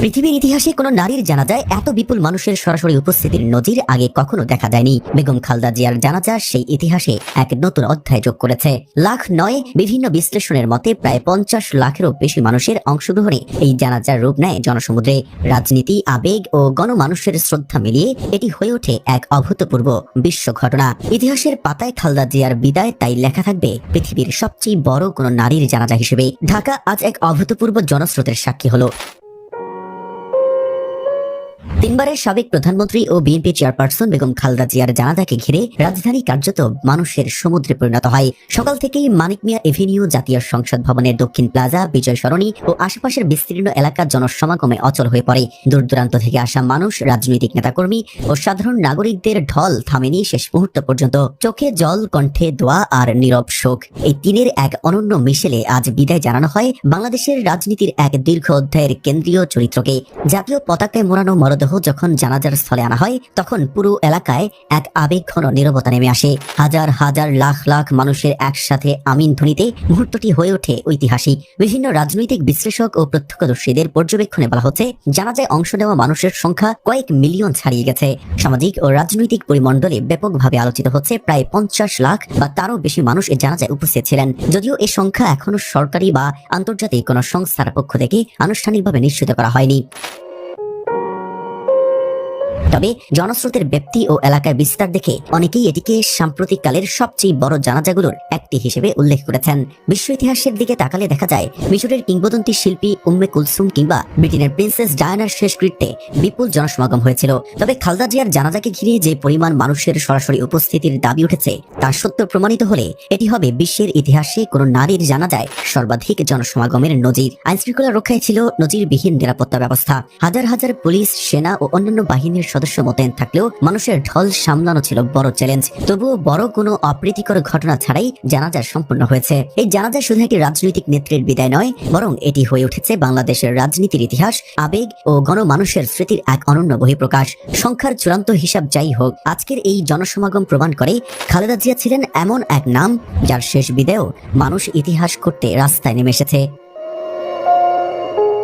পৃথিবীর ইতিহাসে কোনো নারীর জানাজায় এত বিপুল মানুষের সরাসরি উপস্থিতির নজির আগে কখনো দেখা যায়নি। বেগম খালদা জিয়ার জানাজা সেই ইতিহাসে এক নতুন অধ্যায় যোগ করেছে। লাখ নয়, বিভিন্ন বিশ্লেষণের মতে প্রায় পঞ্চাশ লাখেরও বেশি মানুষের অংশগ্রহণে এই জানাজার রূপ নেয় জনসমুদ্রে। রাজনীতি, আবেগ ও গণমানুষের শ্রদ্ধা মিলিয়ে এটি হয়ে ওঠে এক অভূতপূর্ব বিশ্ব ঘটনা। ইতিহাসের পাতায় খালদা জিয়ার বিদায় তাই লেখা থাকবে, পৃথিবীর সবচেয়ে বড় কোনো নারীর জানাজা হিসেবে। ঢাকা আজ এক অভূতপূর্ব জনস্রোতের সাক্ষী হলো। তিনবারের সাবেক প্রধানমন্ত্রী ও বিএনপি চেয়ারপারসন বেগম খালদা জিয়ার জানাজাকে ঘিরে রাজধানী কার্যত মানুষের সমুদ্রে পরিণত হয়। সকাল থেকেই মানিক মিয়া এভিনিউ জাতীয় সংসদ ভবনের দক্ষিণ প্লাজা, বিজয় সরণি ও আশেপাশের বিস্তীর্ণ এলাকার জনসমাগমে অচল হয়ে পড়ে। দূর দূরান্ত থেকে আসা মানুষ, রাজনৈতিক নেতাকর্মী ও সাধারণ নাগরিকদের ঢল থামেনি শেষ মুহূর্ত পর্যন্ত। চোখে জল, কণ্ঠে দোয়া আর নীরব শোক। এই তিনের এক অনন্য মিশেলে আজ বিদায় জানানো হয় বাংলাদেশের রাজনীতির এক দীর্ঘ অধ্যায়ের কেন্দ্রীয় চরিত্রকে। জাতীয় পতাকায় মোড়ানো মরদেহ যখন জানাজার স্থলে আনা হয়, তখন পুরো এলাকায় এক আবেগঘন নীরবতা নেমে আসে। হাজার হাজার লাখ লাখ মানুষের একসাথে আমিন ধ্বনিতে মুহূর্তটি হয়ে ওঠে ঐতিহাসিক। বিভিন্ন রাজনৈতিক বিশ্লেষক ও প্রত্যক্ষদর্শীদের পর্যবেক্ষণে বলা হচ্ছে, জানাজায় অংশ নেওয়া মানুষের সংখ্যা কয়েক মিলিয়ন ছাড়িয়ে গেছে। সামাজিক ও রাজনৈতিক পরিমণ্ডলে ব্যাপকভাবে আলোচিত হচ্ছে, প্রায় পঞ্চাশ লাখ বা তারও বেশি মানুষ এ জানাজায় উপস্থিত ছিলেন। যদিও এ সংখ্যা এখনও সরকারি বা আন্তর্জাতিক কোনো সংস্থার পক্ষ থেকে আনুষ্ঠানিকভাবে নিশ্চিত করা হয়নি। তবে জনস্রোতের ব্যক্তি ও এলাকায় বিস্তার দেখে অনেকেই এটিকে সাম্প্রতিককালের সবচেয়ে বড় জানাজাগুলোর একটি হিসেবে উল্লেখ করেছেন। বিশ্ব ইতিহাসের দিকে তাকালে দেখা যায়, মিশরের কিংবদন্তি শিল্পী উম্মে কুলসুম কিংবা ব্রিটেনের প্রিন্সেস ডায়ানার শেষকৃত্যে বিপুল জনসমাগম হয়েছিল। তবে খালদা জিয়ার জানাজাকে ঘিরে যে পরিমাণ মানুষের সরাসরি উপস্থিতির দাবি উঠেছে, তা সত্য প্রমাণিত হলে এটি হবে বিশ্বের ইতিহাসে কোনো নারীর জানাজায় সর্বাধিক জনসমাগমের নজির। আইনশৃঙ্খলা রক্ষায় ছিল নজিরবিহীন নিরাপত্তা ব্যবস্থা। হাজার হাজার পুলিশ, সেনা ও অন্যান্য বাহিনীর সদস্য মোতায়েন থাকলেও মানুষের ঢল সামলানো ছিল বড় চ্যালেঞ্জ তবুও বড় কোনো অপ্রীতিকর ঘটনা ছাড়াই জানাজা সম্পন্ন হয়েছে। এই জানাজা শুধু একটি রাজনৈতিক নেত্রীর বিদায় নয়, বরং এটি হয়ে উঠেছে বাংলাদেশের রাজনীতির ইতিহাস, আবেগ ও গণমানুষের স্মৃতির এক অনন্য বহিঃপ্রকাশ। সংখ্যার চূড়ান্ত হিসাব যাই হোক, আজকের এই জনসমাগম প্রমাণ করে খালেদা জিয়া ছিলেন এমন এক নাম, যার শেষ বিদায়েও মানুষ ইতিহাস করতে রাস্তায় নেমে এসেছে।